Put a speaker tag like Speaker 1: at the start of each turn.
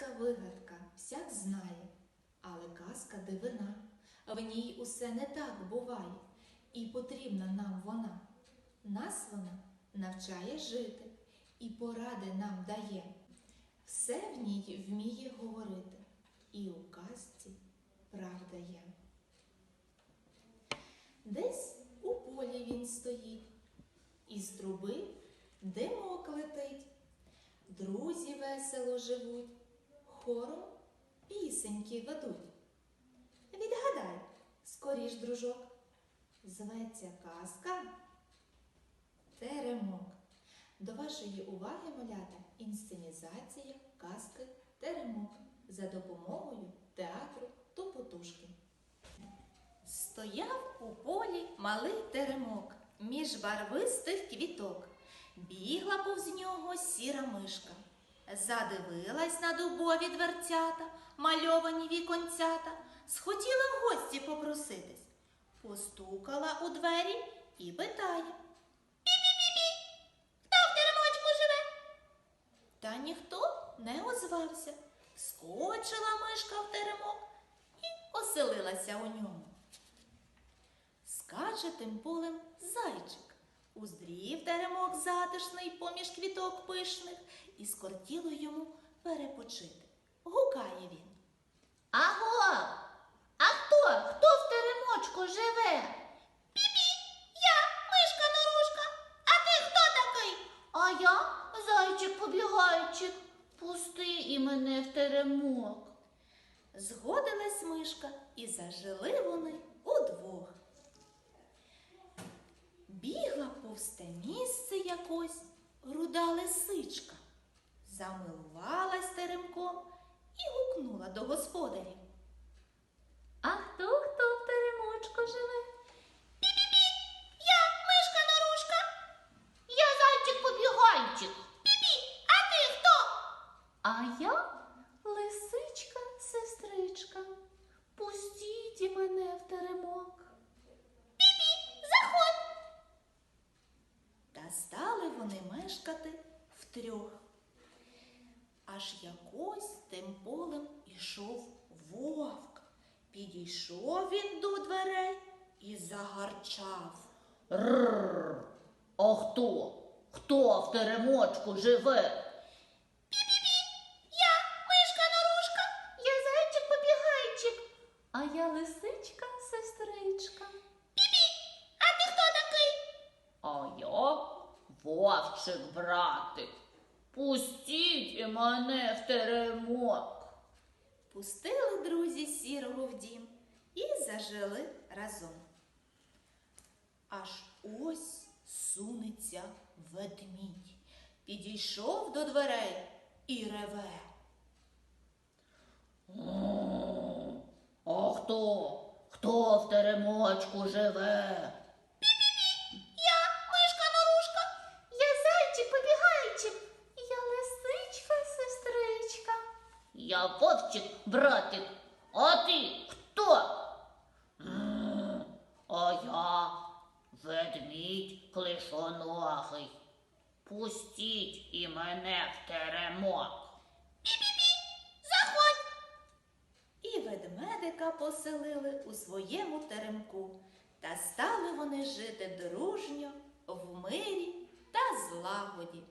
Speaker 1: Казка вигадка всяк знає, але казка дивина. В ній усе не так буває, і потрібна нам вона. Нас вона навчає жити і поради нам дає. Все в ній вміє говорити, і у казці правда є. Десь у полі він стоїть, із труби димок летить. Друзі весело живуть, хором пісеньки ведуть. Відгадай, скоріш, дружок, зветься казка Теремок. До вашої уваги, малята, інсценізація казки Теремок за допомогою театру Тупотушки. Стояв у полі малий теремок між барвистих квіток. Бігла повз нього сіра мишка. Задивилась на дубові дверцята, мальовані віконцята, схотіла в гості попроситись. Постукала у двері і питає. Пі-пі-пі-пі, хто в теремочку живе? Та ніхто не озвався. Скочила мишка в теремок і оселилася у ньому. Скаче тим полем зайчик. Уздрів теремок затишний поміж квіток пишних, і скортіло йому перепочити. Гукає він.
Speaker 2: Аго! А хто? Хто в теремочку живе?
Speaker 1: Пі-пі, я, мишка норушка, а ти хто такий?
Speaker 2: А я зайчик побігайчик. Пусти і мене в теремок.
Speaker 1: Згодилась мишка, і зажили вони удвох. Повз місце якось руда лисичка, замилувалась теремком і гукнула до господарів.
Speaker 2: А хто хто в теремочку живе?
Speaker 1: Пі-пі-пі, я мишка норушка.
Speaker 2: Я зайчик побігайчик.
Speaker 1: Пі-пі, а ти хто?
Speaker 2: А я лисичка, сестричка. Пустіть мене в теремок.
Speaker 1: Пі-пі, заходь. Та стали вони мешкати втрьох. Аж якось тим полем ішов вовк. Підійшов він до дверей і загарчав.
Speaker 2: Рррр. А хто? Хто в теремочку живе?
Speaker 1: Я мишка норушка.
Speaker 2: Я зайчик побігайчик. А я лисичка, сестричка.
Speaker 1: А ти хто такий?
Speaker 2: А я вовчик, братик. Пустіть і мене в теремок.
Speaker 1: Пустили друзі сірого в дім і зажили разом. Аж ось сунеться ведмідь. Підійшов до дверей і реве.
Speaker 2: А хто? Хто в теремочку живе?
Speaker 1: Я
Speaker 2: вовчик, братик. А ти хто? А я ведмідь клишоногий. Пустіть і мене в теремок.
Speaker 1: Заходь. І ведмедика поселили у своєму теремку, та стали вони жити дружньо, в мирі та злагоді.